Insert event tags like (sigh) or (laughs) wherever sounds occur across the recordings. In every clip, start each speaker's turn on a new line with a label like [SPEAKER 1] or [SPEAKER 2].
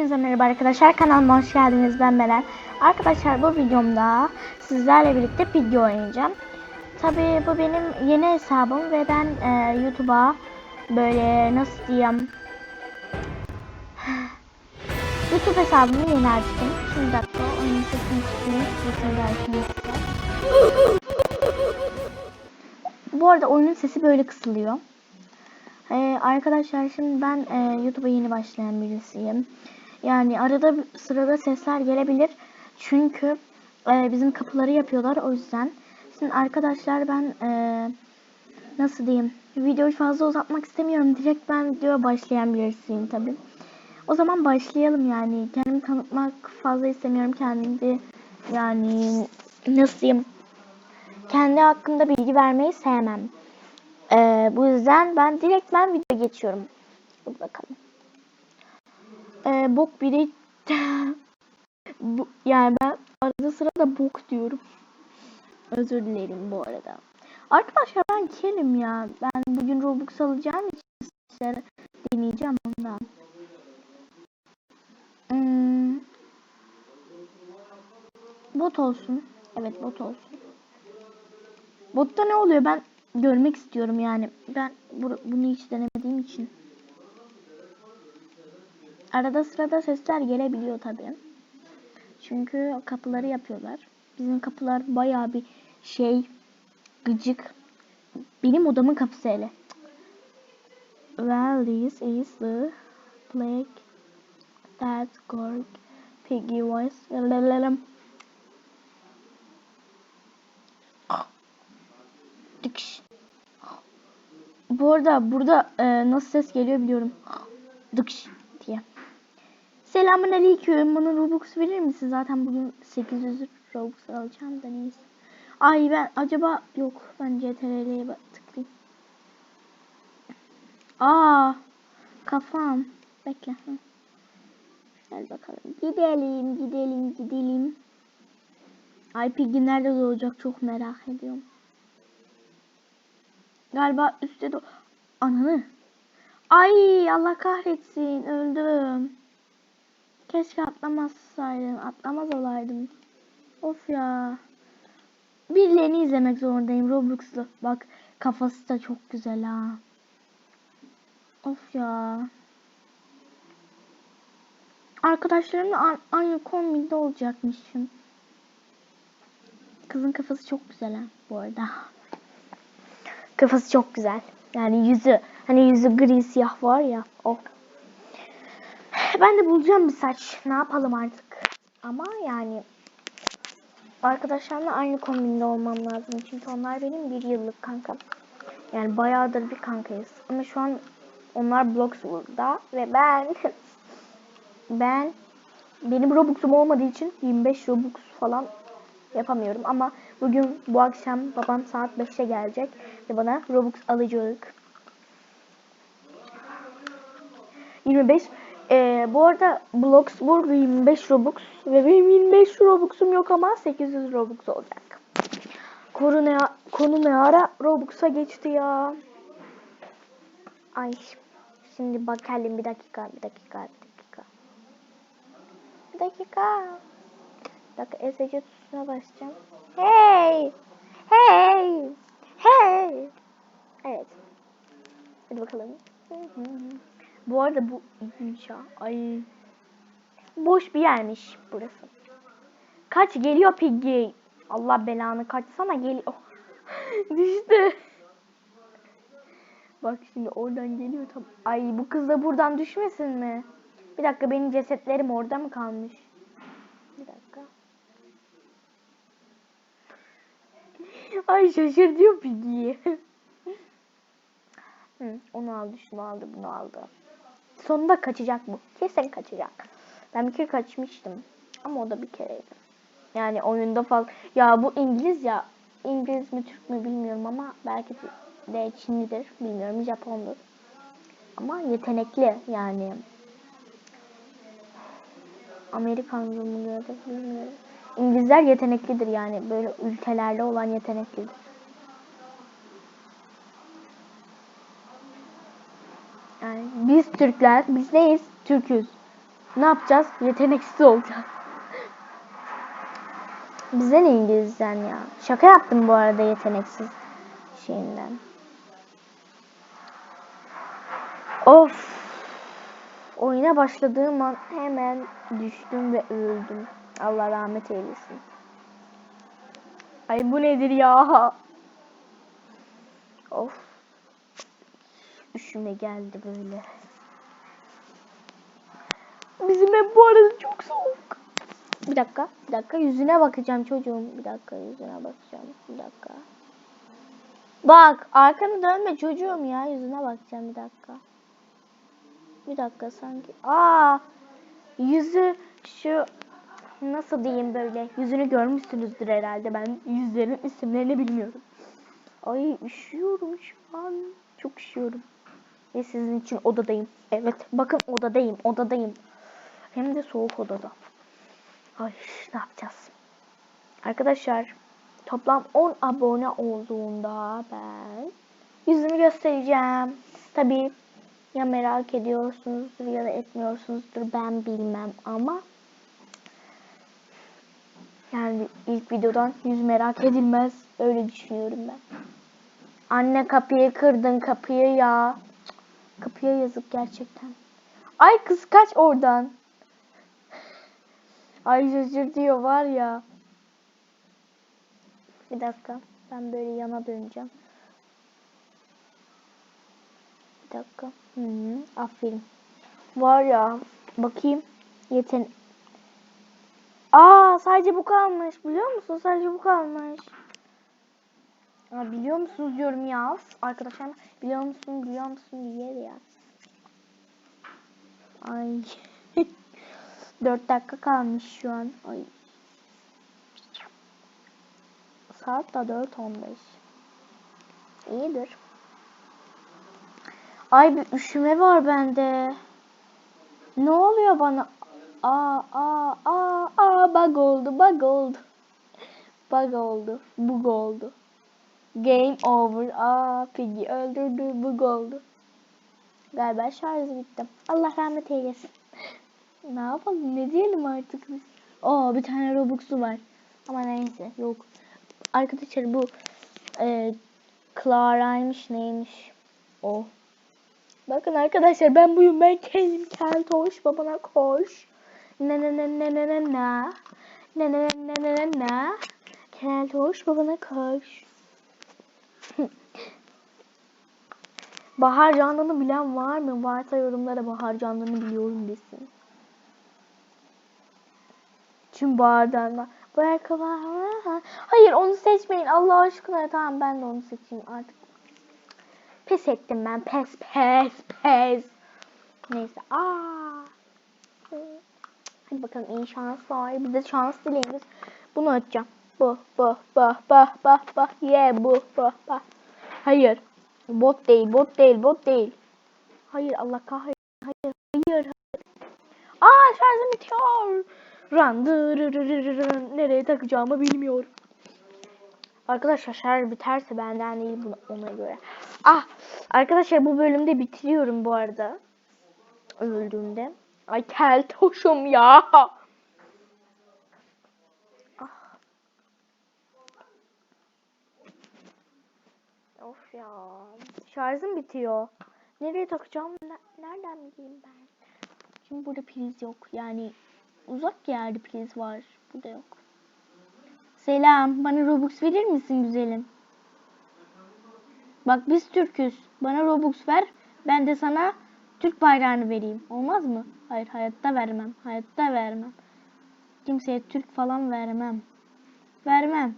[SPEAKER 1] Hepinize merhaba arkadaşlar. Kanalıma hoş geldiniz. Ben Beren. Arkadaşlar bu videomda sizlerle birlikte video oynayacağım. Tabi bu benim yeni hesabım ve ben e, YouTube'a böyle nasıl diyeyim (sighs) YouTube hesabımı yeni açtım. Şimdi bir dakika oyunun sesini çıkayım. Sesini. Bu arada oyunun sesi böyle kısılıyor. Ee, arkadaşlar şimdi ben e, YouTube'a yeni başlayan birisiyim. Yani arada sırada sesler gelebilir. Çünkü e, bizim kapıları yapıyorlar o yüzden. Şimdi arkadaşlar ben e, nasıl diyeyim videoyu fazla uzatmak istemiyorum. Direkt ben videoya başlayan birisiyim tabii. O zaman başlayalım yani. Kendimi tanıtmak fazla istemiyorum. Kendimi yani nasıl diyeyim kendi hakkında bilgi vermeyi sevmem. Ee, bu yüzden ben direkt ben video geçiyorum. Bakalım. Ee, bok biri (laughs) bu, yani ben arada sırada bok diyorum. Özür dilerim bu arada. Arkadaşlar ben kelim ya. Ben bugün Robux alacağım için sizlere deneyeceğim ondan. Hmm. Bot olsun. Evet bot olsun. Botta ne oluyor ben görmek istiyorum yani. Ben bu- bunu hiç denemediğim için. Arada sırada sesler gelebiliyor tabii. Çünkü kapıları yapıyorlar. Bizim kapılar bayağı bir şey gıcık. Benim odamın kapısı hele. Well, this is the black that gorg piggy. Lalalala. Dıkış. Bu arada burada e, nasıl ses geliyor biliyorum. Diye. Selamun aleyküm. Bana Robux verir misin? Zaten bugün 800 Robux alacağım da neyse. Ay ben acaba yok. Ben CTRL'ye tıklayayım. Aa kafam. Bekle. Hı. Gel bakalım. Gidelim, gidelim, gidelim. Ay Piggy nerede doğacak çok merak ediyorum. Galiba üstte de... Ananı. Ay Allah kahretsin. Öldüm. Keşke atlamazsaydım. Atlamaz olaydım. Of ya. Birilerini izlemek zorundayım. Roblox'lu. Bak kafası da çok güzel ha. Of ya. Arkadaşlarımla aynı kombinde olacakmışım. Kızın kafası çok güzel ha bu arada. Kafası çok güzel. Yani yüzü hani yüzü gri siyah var ya Ben de bulacağım bir saç. Ne yapalım artık. Ama yani arkadaşlarımla aynı kombinde olmam lazım. Çünkü onlar benim bir yıllık kankam. Yani bayağıdır bir kankayız. Ama şu an onlar Bloxburg'da ve ben (laughs) ben benim Robux'um olmadığı için 25 Robux falan yapamıyorum ama bugün bu akşam babam saat 5'te gelecek ve bana Robux alacak. 25 ee, bu arada Bloxburg 25 Robux ve benim 25 Robux'um yok ama 800 Robux olacak. Konu ne, konu ne ara Robux'a geçti ya. Ay şimdi bakalım bir dakika bir dakika bir dakika. Bir dakika. Bir dakika ESC tuşuna basacağım. Hey! Hey! Hey! Evet. Hadi bakalım. Hı hı. Bu arada bu ya. Ay. Boş bir yermiş burası. Kaç geliyor Piggy. Allah belanı kaçsana geliyor. (laughs) Düştü. Bak şimdi oradan geliyor tam. Ay bu kız da buradan düşmesin mi? Bir dakika benim cesetlerim orada mı kalmış? Bir dakika. Ay şaşırtıyor Piggy'yi. (laughs) Hı, onu aldı, şunu aldı, bunu aldı. Sonunda kaçacak bu. Kesin kaçacak. Ben bir kere kaçmıştım. Ama o da bir kereydi. Yani oyunda falan. Ya bu İngiliz ya. İngiliz mi Türk mü bilmiyorum ama belki de Çinlidir. Bilmiyorum Japondur. Ama yetenekli yani. Amerikan mı bilmiyorum. İngilizler yeteneklidir yani. Böyle ülkelerde olan yeteneklidir. Yani biz Türkler, biz neyiz? Türküz. Ne yapacağız? Yeteneksiz olacağız. Bize ne İngilizcen ya? Şaka yaptım bu arada yeteneksiz şeyinden. Of. Oyuna başladığım an hemen düştüm ve öldüm. Allah rahmet eylesin. Ay bu nedir ya? Of. Üşüme geldi böyle. Bizim ev bu arada çok soğuk. Bir dakika, bir dakika yüzüne bakacağım çocuğum. Bir dakika yüzüne bakacağım. Bir dakika. Bak arkanı dönme çocuğum ya yüzüne bakacağım bir dakika. Bir dakika sanki. Aa yüzü şu nasıl diyeyim böyle yüzünü görmüşsünüzdür herhalde. Ben yüzlerin isimlerini bilmiyorum. Ay üşüyorum şu an. Çok üşüyorum. Ve sizin için odadayım. Evet bakın odadayım odadayım. Hem de soğuk odada. Ay ne yapacağız? Arkadaşlar toplam 10 abone olduğunda ben yüzümü göstereceğim. Tabii ya merak ediyorsunuzdur ya da etmiyorsunuzdur ben bilmem ama yani ilk videodan yüz merak edilmez. Öyle düşünüyorum ben. Anne kapıyı kırdın kapıyı ya. Kapıya yazık gerçekten. Ay kız kaç oradan. Ay şaşır diyor var ya. Bir dakika. Ben böyle yana döneceğim. Bir dakika. Hı aferin. Var ya. Bakayım. Yeten. Aa sadece bu kalmış. Biliyor musun? Sadece bu kalmış. Aa, biliyor musunuz diyorum ya. Of, Arkadaşlar biliyor musun biliyor musun diye yaz. Ay. 4 dakika kalmış şu an. Ay. Saat da 4.15. İyidir. Ay bir üşüme var bende. Ne oluyor bana? Aa aa aa aa bug oldu bug oldu. Bug oldu. Bug oldu. Game over. Aa Piggy öldürdü. Bug oldu. Galiba şarjı bitti. Allah rahmet eylesin. Ne yapalım? Ne diyelim artık biz? Oo bir tane Robux'u var. Ama neyse yok. Arkadaşlar bu e, Clara'ymış neymiş o. Bakın arkadaşlar ben buyum ben kendim keltoş babana koş. Ne ne ne ne ne ne ne. Ne ne ne ne ne ne. Keltoş babana koş. (laughs) Bahar Candan'ı bilen var mı? Varsa yorumlara Bahar Candan'ı biliyorum desin. Tüm var. Bu ayakkabılar... Hayır onu seçmeyin Allah aşkına. Tamam ben de onu seçeyim artık. Pes ettim ben. Pes pes pes. Neyse. Aa. Hadi bakalım iyi şanslar. Bir de şans dileyiniz. Bunu açacağım. Bu, bu, bu, bu, bu, bu. Yeah, bu, bu, bu. Hayır. Bot değil, bot değil, bot değil. Hayır Allah kahretsin. Hayır, hayır, hayır. Aa şarjım bitiyor. Run. Nereye takacağımı bilmiyorum. Arkadaşlar şarj biterse benden değil ona göre. Ah arkadaşlar bu bölümde bitiriyorum bu arada. Öldüğümde. Ay keltoşum ya. Ah. Of ya. Şarjım bitiyor. Nereye takacağım? Ne- Nereden bileyim ben? Şimdi burada priz yok. Yani uzak yerde priz var. Burada yok. Selam. Bana Robux verir misin güzelim? Bak biz Türk'üz. Bana Robux ver. Ben de sana Türk bayrağını vereyim. Olmaz mı? Hayır hayatta vermem. Hayatta vermem. Kimseye Türk falan vermem. Vermem.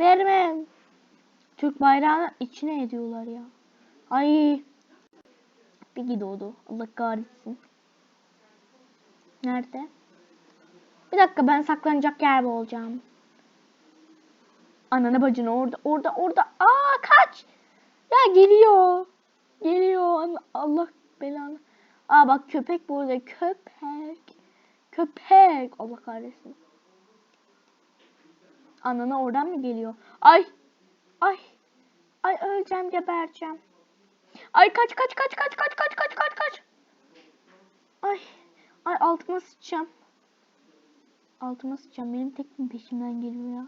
[SPEAKER 1] Vermem. Türk bayrağını içine ediyorlar ya. Ay. Bir gidiyordu. Allah kahretsin. Nerede? Bir dakika ben saklanacak yer bulacağım. Ananı bacını orada orada orada. Aa kaç. Ya geliyor. Geliyor. Allah belanı. Aa bak köpek burada. Köpek. Köpek. Allah kahretsin. Anana oradan mı geliyor? Ay. Ay. Ay öleceğim gebereceğim. Ay kaç kaç kaç kaç kaç kaç kaç kaç kaç. Ay. Ay altıma sıçacağım. Altıma sıçacağım. Benim tek mi peşimden geliyor ya?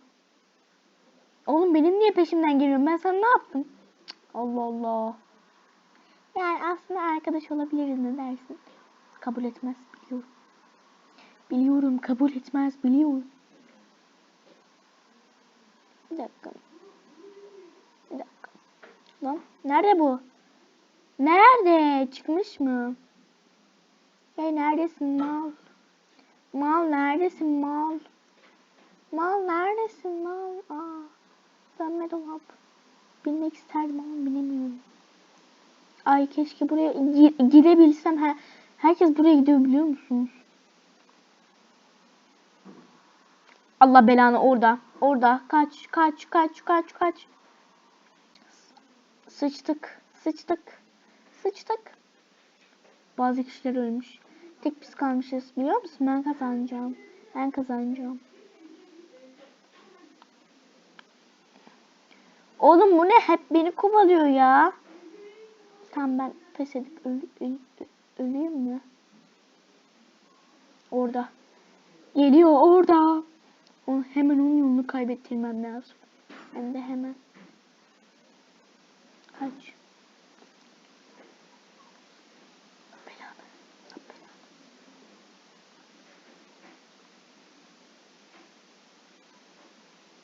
[SPEAKER 1] Oğlum benim niye peşimden geliyor? Ben sana ne yaptım? Cık, Allah Allah. Yani aslında arkadaş olabiliriz ne dersin? Kabul etmez biliyorum. Biliyorum kabul etmez biliyorum. Bir dakika. Bir dakika. Lan nerede bu? Nerede? Çıkmış mı? Hey neredesin mal? Mal neredesin mal? Mal neredesin mal? Aa, dönme dolap. Bilmek isterdim ama bilemiyorum. Ay keşke buraya gi- gidebilsem. Her, herkes buraya gidiyor biliyor musunuz? Allah belanı orada. Orada. Kaç, kaç, kaç, kaç, kaç. Sıçtık. Sıçtık. Sıçtık. Bazı kişiler ölmüş. Tek biz kalmışız. Biliyor musun? Ben kazanacağım. Ben kazanacağım. Oğlum bu ne? Hep beni kovalıyor ya. Tamam ben pes edip öl, öl, öleyim mi? Orada. Geliyor orada. Onu, hemen onun yolunu kaybettirmem lazım. Hem de hemen. Kaç.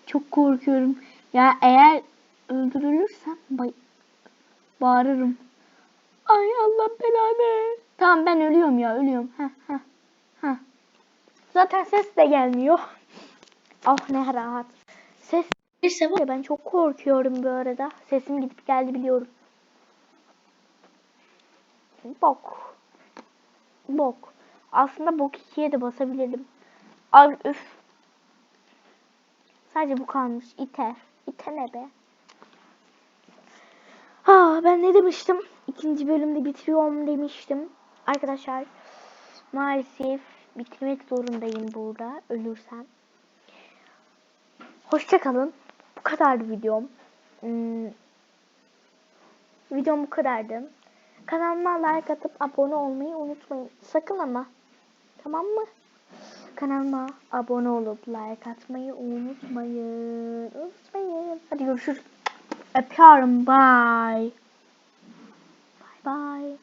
[SPEAKER 1] Çok korkuyorum. Ya eğer öldürülürsem bay bağırırım. Ay Allah belanı. Tamam ben ölüyorum ya ölüyorum. Heh, heh, heh. Zaten ses de gelmiyor. (laughs) Ah ne rahat. Ses gelirse var ben çok korkuyorum bu arada. Sesim gidip geldi biliyorum. Bok. Bok. Aslında bok 2'ye de basabilirdim. Ay üf. Sadece bu kalmış. İte. İte ne be? Ha ben ne demiştim? İkinci bölümde bitiriyorum demiştim. Arkadaşlar maalesef bitirmek zorundayım burada ölürsem. Hoşçakalın. Bu kadardı videom. Hmm, videom bu kadardı. Kanalıma like atıp abone olmayı unutmayın. Sakın ama. Tamam mı? Kanalıma abone olup like atmayı unutmayın. Unutmayın. Hadi görüşürüz. Öpüyorum. Bye. Bye bye.